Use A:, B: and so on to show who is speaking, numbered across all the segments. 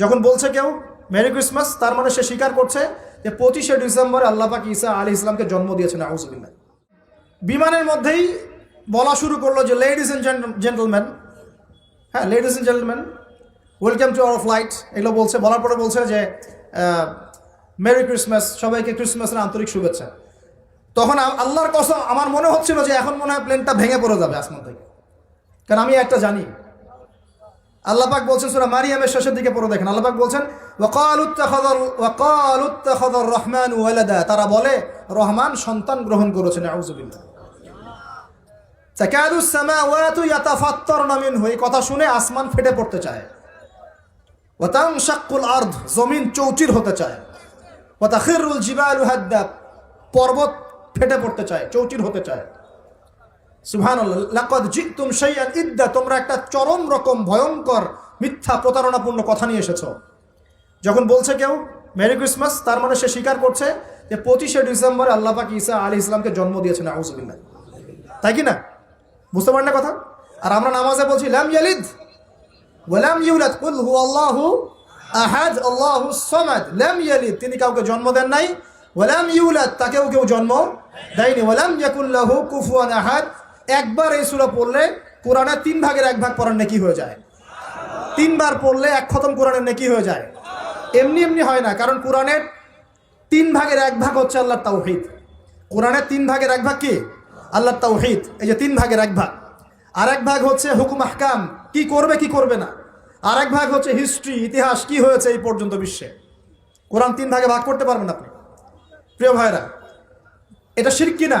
A: যখন বলছে কেউ মেরি ক্রিসমাস তার মানে সে স্বীকার করছে যে পঁচিশে ডিসেম্বরে আল্লাহ পাক ঈসা আলী ইসলামকে জন্ম দিয়েছেন আউজবিল্লা বিমানের মধ্যেই বলা শুরু করল যে লেডিস এন্ড জেন্টলম্যান হ্যাঁ ladies and gentleman welcome to our flight এগুলো বলছে, বলার পরে বলছে যে মেরি ক্রিসমাস সবাইকে ক্রিসমাসের আন্তরিক শুভেচ্ছা। তখন আল্লাহর কসম, আমার মনে হচ্ছিল যে এখন মনে হয় প্লেনটা ভেঙে পড়ে যাবে আসমান থেকে। কারণ আমি একটা জানি আল্লাপাক বলছেন সুরা মারিয়ামের শেষের দিকে পড়ে দেখেন। আল্লাপাক বলছেন রহমান তারা বলে, রহমান সন্তান গ্রহণ করেছেন কথা শুনে আসমান ফেটে পড়তে চায়। আরদ, জমিন চৌচির হতে চায়। পর্বত ফেটে পড়তে চায়, চৌচির হতে চায়। জিতুম শাইআন ইদ্দা, তোমরা একটা চরম রকম ভয়ঙ্কর মিথ্যা প্রতারণাপূর্ণ কথা নিয়ে এসেছ। যখন বলছে কেউ, মেরি ক্রিসমাস, তার মানে সে স্বীকার করছে যে পঁচিশে ডিসেম্বরে আল্লাহ পাক ঈসা আলী ইসলামকে জন্ম দিয়েছেন আউজুবিল্লাহ তাই কি না? বুঝতে পারেন না কথা? আর আমরা নামাজে বলছি, লাম ইয়ালিদ ওয়ালাম ইউলাদ, কুল হু আল্লাহু আহাদ, আল্লাহু সামাদ, লাম ইয়ালিদ। তিনি কাউকে জন্ম দেন নাই। ওয়ালাম ইউলাদ, তাকেও কেউ জন্ম দেয়নি। ওয়ালাম ইয়াকুল্লাহু কুফুয়ান আহাদ একবার এই সূরা পড়লে কোরআনের তিন ভাগের এক ভাগ পড়ার নেকি হয়ে যায়। তিনবার পড়লে এক খতম কোরআনের নেকি হয়ে যায়। এমনি এমনি হয় না, কারণ কোরআনের তিন ভাগের এক ভাগ হচ্ছে আল্লাহর তাওহিদ। কোরআনের তিন ভাগের এক ভাগ কি? আল্লাহর তাওহিদ, এই যে তিন ভাগের এক ভাগ। আর এক ভাগ হচ্ছে হুকুম আহকাম, কি করবে কি করবে না। আর এক ভাগ হচ্ছে হিস্ট্রি, ইতিহাস, কি হয়েছে এই পর্যন্ত বিশ্বে। কোরআন তিন ভাগে ভাগ করতে পারবেন আপনি। প্রিয় ভাইরা, এটা শির কিনা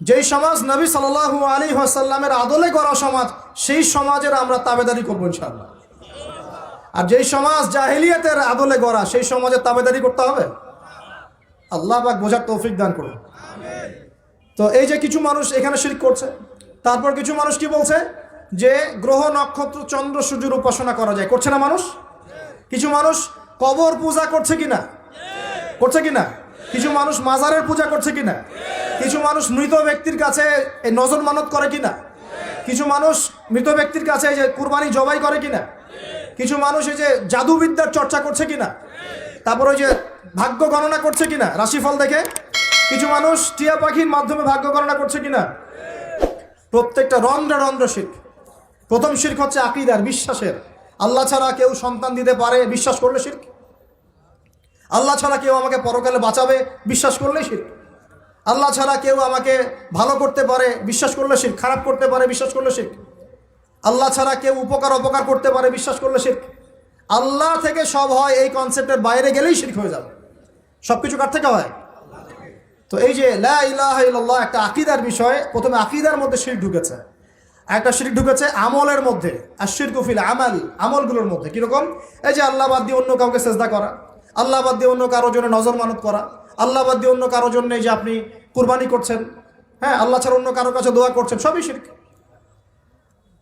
A: যেই সমাজ নবী সাল্লাল্লাহু আলী আসাল্লামের আদলে করা সমাজ, সেই সমাজের আমরা তাবেদারি করব ইনশাল্লাহ আর যেই সমাজ জাহিলিয়াতের আদলে গড়া, সেই সমাজের তাবেদারি করতে হবে? আল্লাহ পাক বোঝার তৌফিক দান করুন। তো এই যে কিছু মানুষ এখানে শিরক করছে, তারপর কিছু মানুষ কি বলছে? যে গ্রহ নক্ষত্র চন্দ্র সূর্যের উপাসনা করা যায়। করছে না মানুষ? কিছু মানুষ কবর পূজা করছে কিনা? করছে কিনা? কিছু মানুষ মাজারের পূজা করছে কিনা? কিছু মানুষ মৃত ব্যক্তির কাছে এই নজর মানত করে কিনা? কিছু মানুষ মৃত ব্যক্তির কাছে যে কুরবানি জবাই করে কিনা? কিছু মানুষ এই যে জাদুবিদ্যার চর্চা করছে কিনা? তারপর ওই যে ভাগ্য গণনা করছে কিনা? রাশিফল দেখে। কিছু মানুষ টিয়া পাখির মাধ্যমে ভাগ্য গণনা করছে কিনা? প্রত্যেকটা রন্ধ্র রন্ধ্র শির্ক। প্রথম শির্ক হচ্ছে আকিদার বিশ্বাসের। আল্লাহ ছাড়া কেউ সন্তান দিতে পারে বিশ্বাস করলে শির্ক। আল্লাহ ছাড়া কেউ আমাকে পরকালে বাঁচাবে, বিশ্বাস করলে শির্ক। আল্লাহ ছাড়া কেউ আমাকে ভালো করতে পারে, বিশ্বাস করলে শিখ খারাপ করতে পারে, বিশ্বাস করলে শিখ আল্লাহ ছাড়া কেউ উপকার, অপকার করতে পারে, বিশ্বাস করলে শিখ আল্লাহ থেকে সব হয় এই কনসেপ্টের বাইরে গেলেই শির্ক হয়ে যাবে। সব কিছু কার থেকে হয়? তো এই যে লা ইলাহা ইল্লাল্লাহ একটা আকিদার বিষয়, প্রথমে আকিদার মধ্যে শির ঢুকেছে। একটা শির ঢুকেছে আমলের মধ্যে। আর শির কুফিল আমাল, আমলগুলোর মধ্যে। কীরকম? এই যে আল্লাহ বাদ দিয়ে অন্য কাউকে চেষ্টা করা, আল্লাহ বাদ দিয়ে অন্য কারোর জন্য নজর মানত করা, আল্লাহ বাদ দিয়ে অন্য কারোর জন্য যে আপনি কুরবানি করছেন। হ্যাঁ আল্লাহ ছাড়া অন্য কারোর কাছে দোয়া করছেন, সবই শির্ক।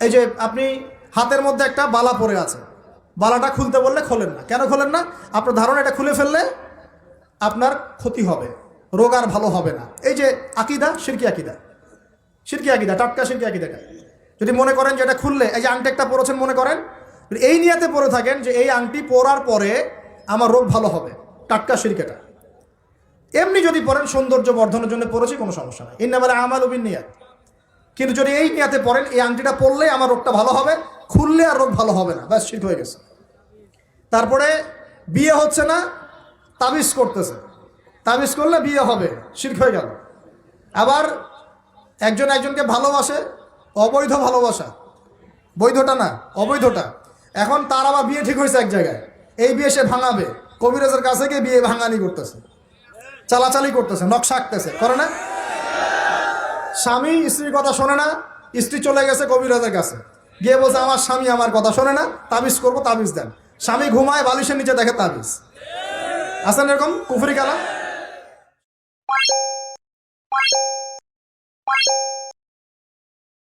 A: এই যে আপনি হাতের মধ্যে একটা বালা পড়ে আছে। বালাটা খুলতে বললে খোলেন না। কেন খোলেন না? আপনার ধারণা এটা খুলে ফেললে আপনার ক্ষতি হবে, রোগ আর ভালো হবে না। এই যে আকিদা সিরকি আকিদা। সিরকি আকিদা, টাটকা সিরকি আকিদাটা যদি মনে করেন যে এটা খুললে, এই যে আংটি একটা পরেছেন মনে করেন এই নিয়াতে পরে থাকেন যে এই আংটি পরার পরে আমার রোগ ভালো হবে, টাটকা সিরকেটা এমনি যদি পড়েন সৌন্দর্য বর্ধনের জন্য পড়েছি, কোনো সমস্যা নাই। ইন্নামালে আমাল উবিন নিয়াত কিন্তু যদি এই নিয়াতে পড়েন, এই আংটিটা পরলেই আমার রোগটা ভালো হবে, খুললে আর রোগ ভালো হবে না। ব্যাস, ঠিক হয়ে গেছে। তারপরে বিয়ে হচ্ছে না, তাবিজ করতেছে। তাবিজ করলে বিয়ে হবে, শির্ক হয়ে গেল। আবার একজন একজনকে ভালোবাসে, অবৈধ ভালোবাসা। বৈধটা না, অবৈধটা। এখন তার আবার বিয়ে ঠিক হয়েছে এক জায়গায়। এই বিয়ে সে ভাঙাবে। কবিরাজের কাছে গিয়ে বিয়ে ভাঙানি করতেছে। চালাচালি করতেছে, নকশা আঁকতেছে। করে না? স্বামী স্ত্রীর কথা শোনে না, স্ত্রী চলে গেছে কবিরাজের কাছে। গিয়ে বলছে, আমার স্বামী আমার কথা শোনে না, তাবিজ করব, তাবিজ দেন। স্বামী ঘুমায়, বালিশের নিচে দেখে তাবিজ। আসেন এরকম কুফরি কালাম